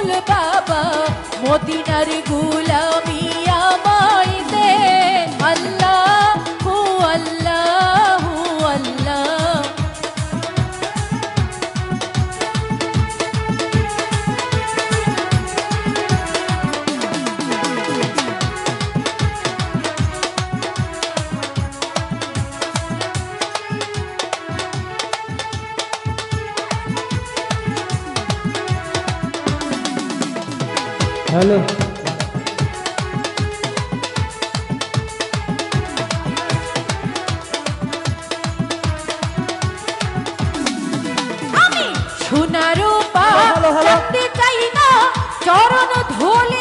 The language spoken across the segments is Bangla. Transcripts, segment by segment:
রসুল বাবা মদিনার গুলামি আমার। হ্যালো সোনার চাই না চরণ ধুলি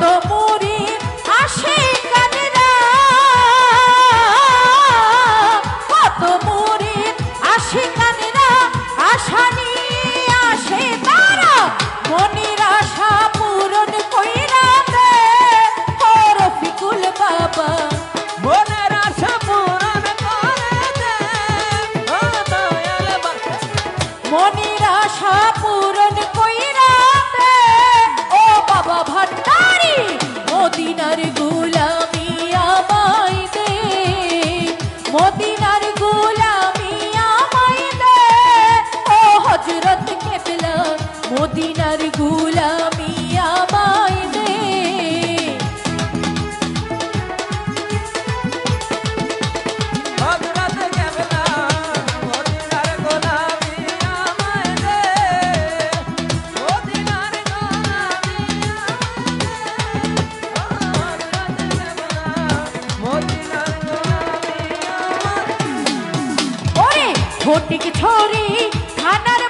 또 ফটিক ছড়ি থানার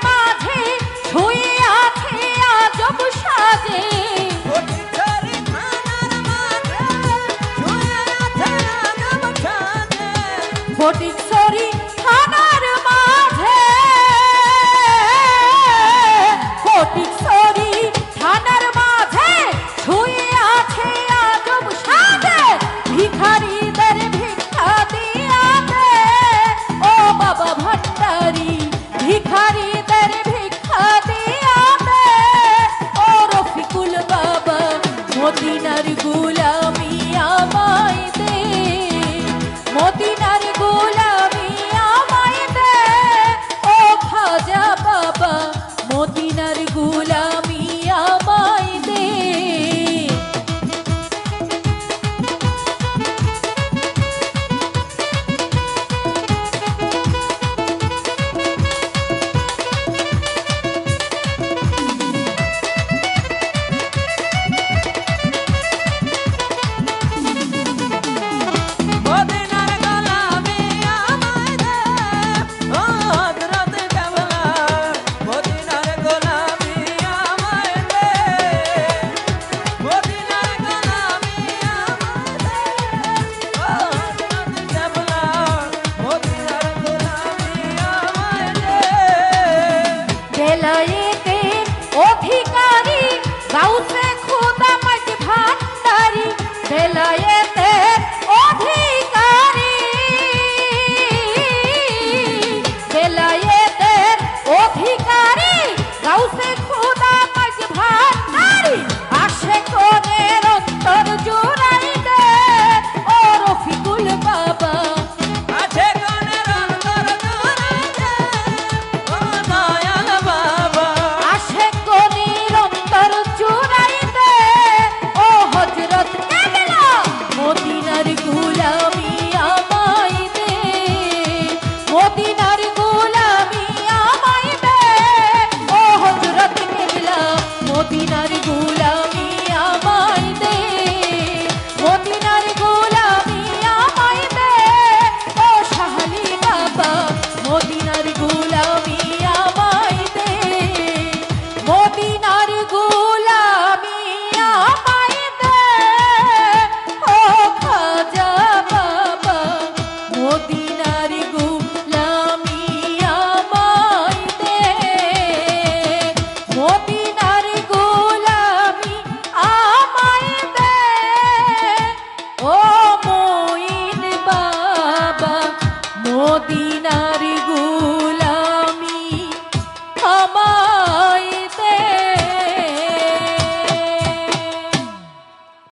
মদিনার মদিনার